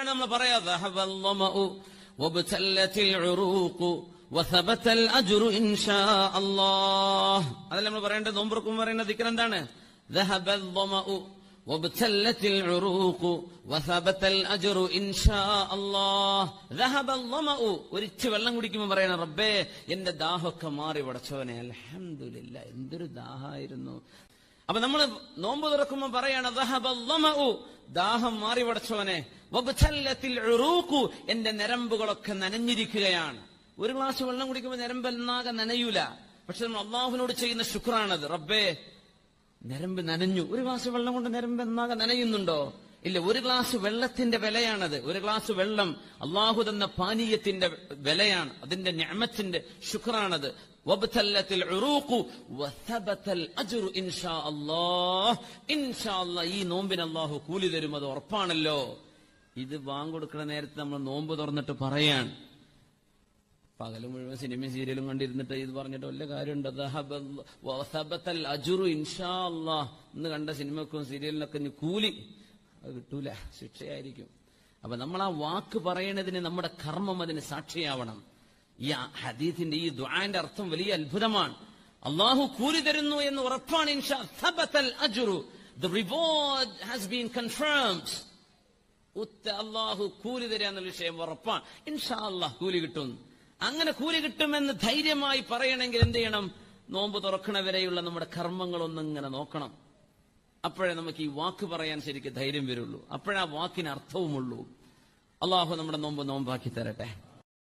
നമ്മൾ പറയാ ذهب الظمأ وابتلت العروق وثبت الأجر إن شاء الله അതല്ല നമ്മൾ പറയേണ്ടത് നോമ്പുറക്കും പറയുന്ന ദിക്കർ എന്താണ് ذهب الظمأ وابتلت العروق وثبت الأجر إن شاء الله ذهب الظمأ ഒരിച്ച് വെള്ളം കുടിക്കുമ്പോൾ പറയണം റബ്ബേ എന്റെ ദാഹമൊക്കെ മാറി പടച്ചവനെ അൽഹംദുലില്ല എന്തൊരു ദാഹായിരുന്നു അപ്പൊ നമ്മൾ നോമ്പ് തുറക്കുമ്പോ പറയാണ് "ദഹബ ളമഉ", ദാഹം മാറി പടച്ചവനെ വബ്തല്ലത്തിൽ ഉറൂഖു, എന്റെ നരമ്പുകളൊക്കെ നനഞ്ഞിരിക്കുകയാണ്. ഒരു ഗ്ലാസ് വെള്ളം കുടിക്കുമ്പോൾ നരമ്പ് എന്നാകെ നനയൂല. പക്ഷെ നമ്മൾ അള്ളാഹുവിനോട് ചെയ്യുന്ന ശുക്രാണത്. റബ്ബേ നരമ്പ് നനഞ്ഞു. ഒരു ഗ്ലാസ് വെള്ളം കൊണ്ട് നരമ്പ് എന്നാകെ നനയുന്നുണ്ടോ? ഇല്ല ഒരു ഗ്ലാസ് വെള്ളത്തിന്റെ വിലയാണത്. ഒരു ഗ്ലാസ് വെള്ളം അള്ളാഹു തന്ന പാനീയത്തിന്റെ വിലയാണ്. അതിന്റെ ഞാമത്തിന്റെ ശുക്രാണത്. ഈ നോമ്പിന് അള്ളാഹു കൂലി തരും അത് ഉറപ്പാണല്ലോ. ഇത് വാങ്ങൊടുക്കുന്ന നേരത്ത് നമ്മൾ നോമ്പ് തുറന്നിട്ട് പറയാണ്. പകലും മുഴുവൻ സിനിമയും സീരിയലും കണ്ടിരുന്നിട്ട് ഇത് പറഞ്ഞിട്ട് വല്ല കാര്യമുണ്ട്? അജുറു ഇൻഷാ അല്ലാഹ് ഇന്ന് കണ്ട സിനിമക്കും സീരിയലിനൊക്കെ കൂലി. അത് കിട്ടൂല. ശിക്ഷയായിരിക്കും. അപ്പൊ നമ്മൾ ആ വാക്ക് പറയണതിന് നമ്മുടെ കർമ്മം അതിന് സാക്ഷിയാവണം. ഈ ഹദീത്തിന്റെ ഈ ദ്വാന്റെ അർത്ഥം വലിയ അത്ഭുതമാണ്. അള്ളാഹു കൂലി തരുന്നു എന്ന് ഉറപ്പാണ് ഇൻഷാ അജുറു. The reward has been confirmed ഉത്ത അള്ളാഹു കൂലി തരിക എന്ന വിഷയം ഉറപ്പാണ്. ഇൻഷാ അള്ളാഹ് കൂലി കിട്ടും. അങ്ങനെ കൂലി കിട്ടുമെന്ന് ധൈര്യമായി പറയണമെങ്കിൽ എന്ത് ചെയ്യണം? നോമ്പ് തുറക്കണ വരെയുള്ള നമ്മുടെ കർമ്മങ്ങളൊന്നും ഇങ്ങനെ നോക്കണം. അപ്പോഴേ നമുക്ക് ഈ വാക്ക് പറയാൻ ശരിക്കും ധൈര്യം വരുള്ളൂ. അപ്പോഴാ വാക്കിന് അർത്ഥവുമുള്ളൂ. അള്ളാഹു നമ്മുടെ നോമ്പ് നോമ്പാക്കി തരട്ടെ.